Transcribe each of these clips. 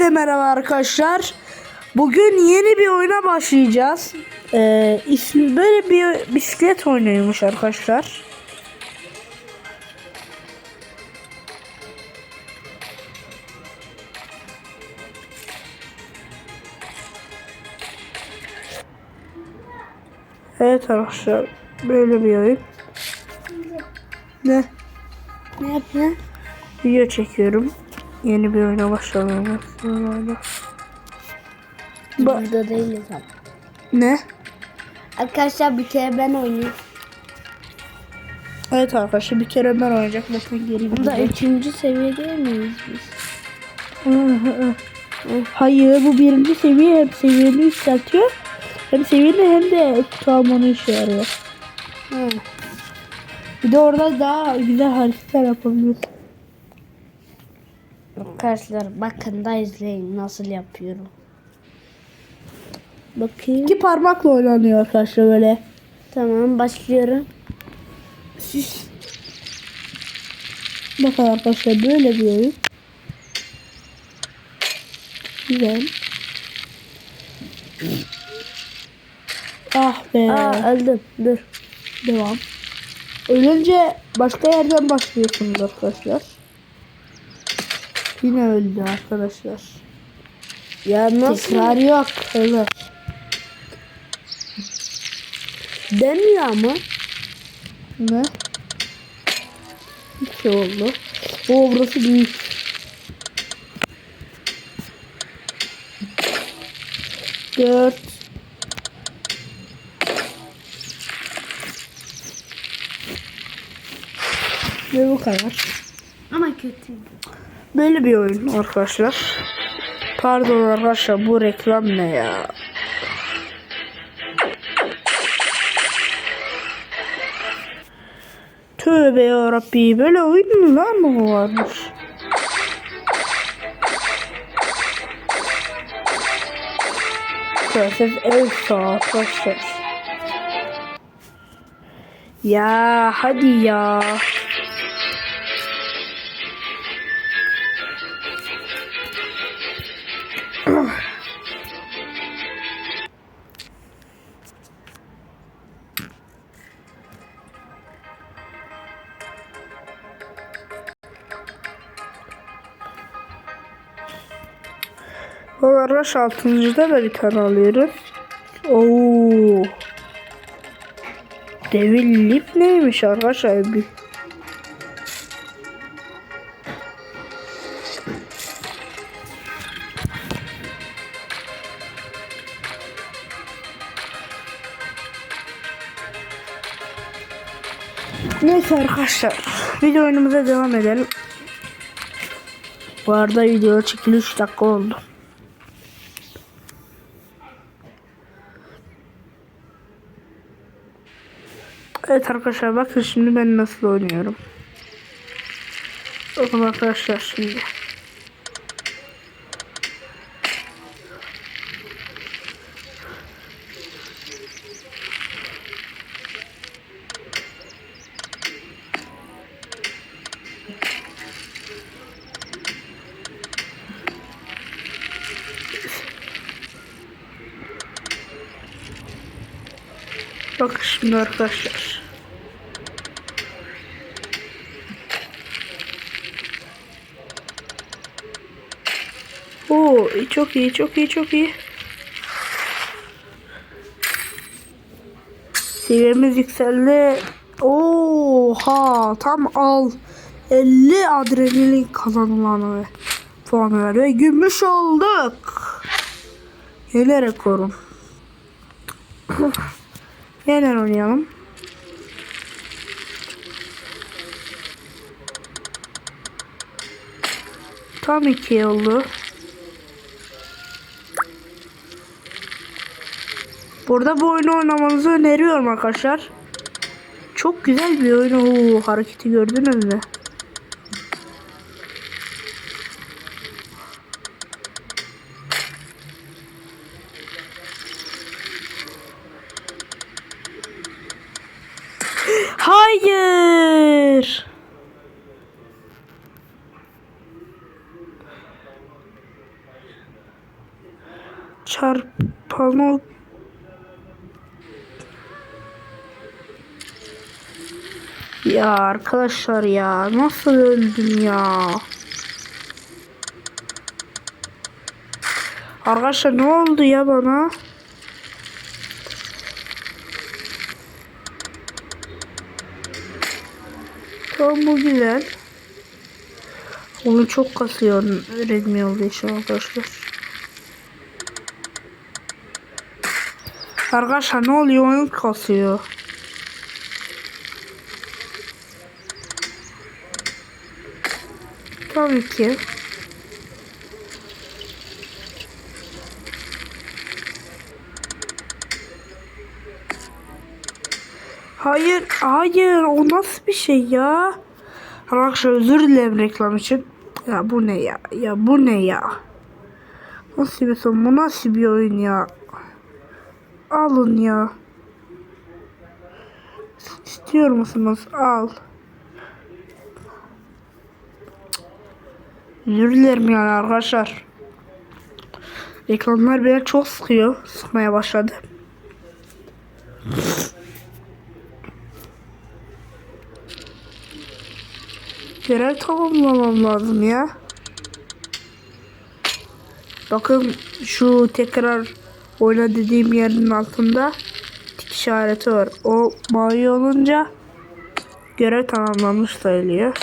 Hepinize merhaba arkadaşlar. Bugün yeni bir oyuna başlayacağız. Ee, ismi böyle bir bisiklet oynuyormuş arkadaşlar. Evet arkadaşlar böyle bir oyun. Ne? Ne yapıyorsun? Video çekiyorum. Yeni bir oyuna başlamaya Ba- Burada değiliz ama. ne? Arkadaşlar bir kere ben oynayayım. Evet arkadaşlar bir kere ben oynayacak. Bakın geri Bunda gidecek. üçüncü seviye değil miyiz biz? Hayır bu birinci seviye hem seviyeni yükseltiyor. Hem seviyeni hem de kutu almanı işe yarıyor. Hı. Bir de orada daha güzel hareketler yapabiliyorsun. Arkadaşlar bakın da izleyin nasıl yapıyorum. Bakayım. İki parmakla oynanıyor arkadaşlar böyle. Tamam başlıyorum. Siz Bakın arkadaşlar böyle bir oyun. Güzel. Ah be. Aa öldüm. Dur. Devam. Ölünce başka yerden başlıyorsunuz arkadaşlar. Yine öldü arkadaşlar. Ya nasıl? Tekrar yok. Evet. Dönmüyor ama. Ne? Bir şey oldu. O burası büyük. Dört. Ve bu kadar. Kötü. Böyle bir oyun arkadaşlar. Pardon arkadaşlar bu reklam ne ya? Tövbe yarabbi böyle oyunlar mı varmış? Proses Elsa arkadaşlar. Ya hadi ya. Rush 6.da da bir tane alıyoruz. Oo. Devil Lip neymiş arkadaşlar? Bir... Neyse arkadaşlar video oyunumuza devam edelim. Bu arada video çekili 3 dakika oldu. Evet arkadaşlar bakın şimdi ben nasıl oynuyorum. Bakın arkadaşlar şimdi. Bakın şimdi arkadaşlar. Oo, çok iyi, çok iyi, çok iyi. Seviyemiz yükseldi. Oha, tam al. 50 adrenalin kazanılanı ve puanı ver ve gümüş olduk. Yeni rekorum. Yeniden oynayalım. Tam iki oldu. Burada bu oyunu oynamanızı öneriyorum arkadaşlar. Çok güzel bir oyun. Oo, hareketi gördünüz mü? Hayır. çarpano Ya arkadaşlar ya nasıl öldüm ya? Arkadaşlar ne oldu ya bana? Tamam bu güzel. Onu çok kasıyor Redmi olduğu için arkadaşlar. Arkadaşlar ne oluyor oyun kasıyor. Tabii ki. Hayır, hayır. O nasıl bir şey ya? Arkadaşlar özür dilerim reklam için. Ya bu ne ya? Ya bu ne ya? Nasıl bir son? Bu nasıl bir oyun ya? Alın ya. İstiyor musunuz? Al. Özür dilerim yani arkadaşlar. Reklamlar beni çok sıkıyor. Sıkmaya başladı. Görev tamamlamam lazım ya. Bakın şu tekrar oyna dediğim yerin altında tik işareti var. O mavi olunca görev tamamlanmış sayılıyor.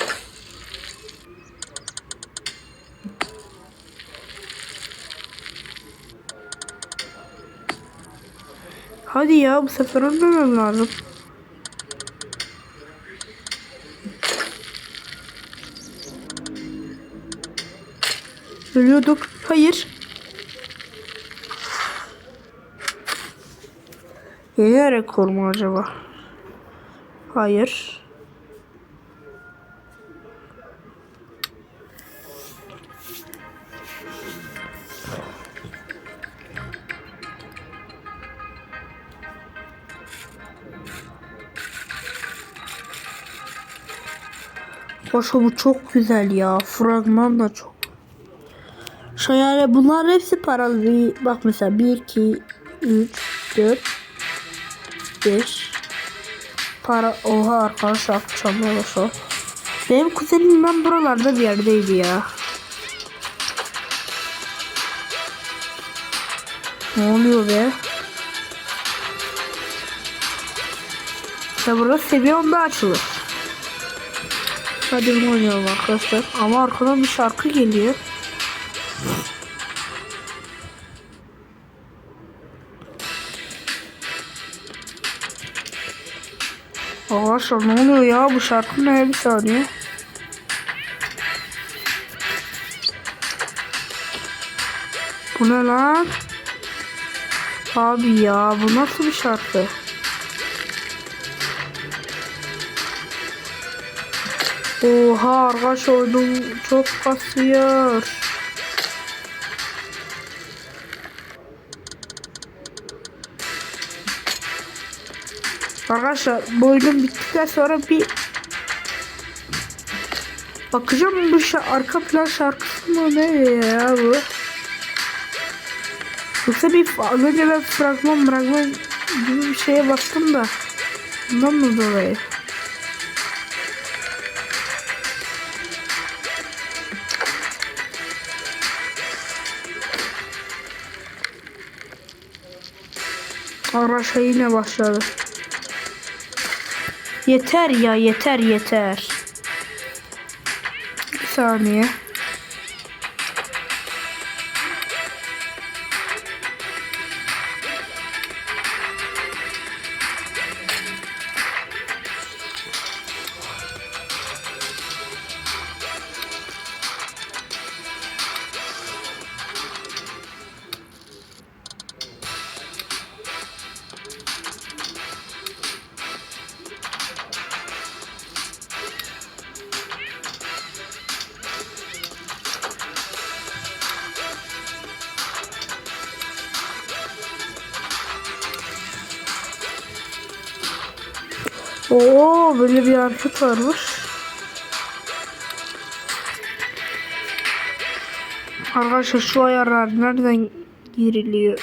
Hadi ya bu sefer ölmemem lazım. Ölüyorduk. Hayır. Yeni rekor mu acaba? Hayır. Başka bu çok güzel ya. Fragman da çok. Şöyle bunlar hepsi paralı. Bir, bak mesela 1, 2, 3, 4, 5. Para. Oha arkadaşlar çalmaya başladı. Benim kuzenim ben buralarda bir yerdeydi ya. Ne oluyor be? İşte burada seviye onda açılır. Bunu oynayalım arkadaşlar. Ama arkadan bir şarkı geliyor. Arkadaşlar ne oluyor ya bu şarkı ne bir saniye. Bu ne lan? Abi ya bu nasıl bir şarkı? Oha arkadaş oyunum çok kasıyor. Arkadaşlar bu oyun bittikten sonra bir bakacağım bu şa arka plan şarkısı mı ne ya bu? Yoksa bir az önce ben fragman fragman gibi bir şeye bastım da bundan mı dolayı? Arkadaşlar yine başladı. Yeter ya yeter yeter. Bir saniye. Oo böyle bir hareket varmış. Arkadaşlar şu ayarlar nereden giriliyor.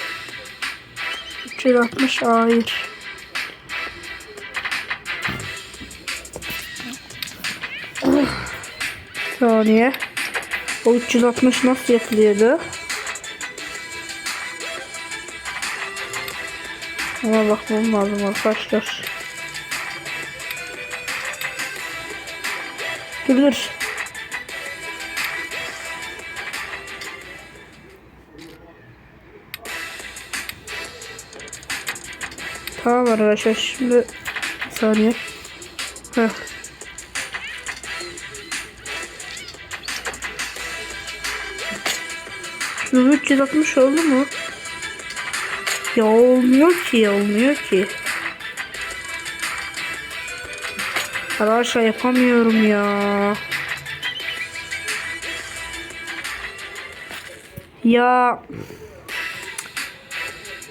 360 hayır. Saniye. O 360 nasıl yapılıyordu? Ona bakmam lazım arkadaşlar. Dur. Tamam arkadaşlar şimdi saniye. Heh. Şu 360 oldu mu? Ya olmuyor ki olmuyor ki. Arkadaşlar yapamıyorum ya. Ya.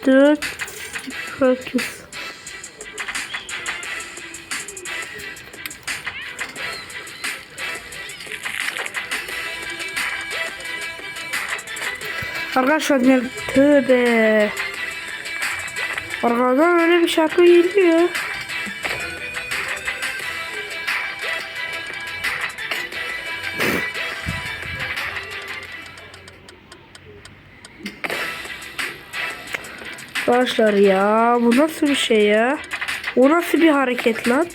Dört. Focus. Arkadaşlar ya tövbe. Arkadan öyle bir şarkı geliyor. Arkadaşlar ya bu nasıl bir şey ya? O nasıl bir hareket lan?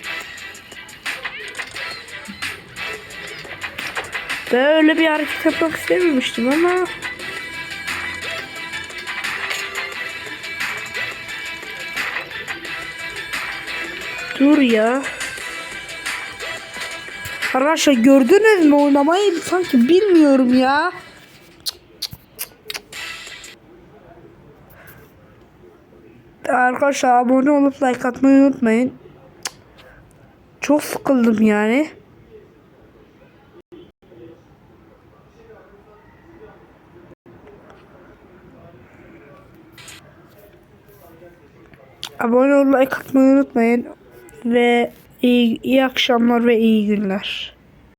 Ben öyle bir hareket yapmak istememiştim ama Dur ya. Arkadaşlar gördünüz mü oynamayı sanki bilmiyorum ya. Arkadaşlar abone olup like atmayı unutmayın. Çok sıkıldım yani. Abone olup like atmayı unutmayın. Ve iyi, iyi akşamlar ve iyi günler.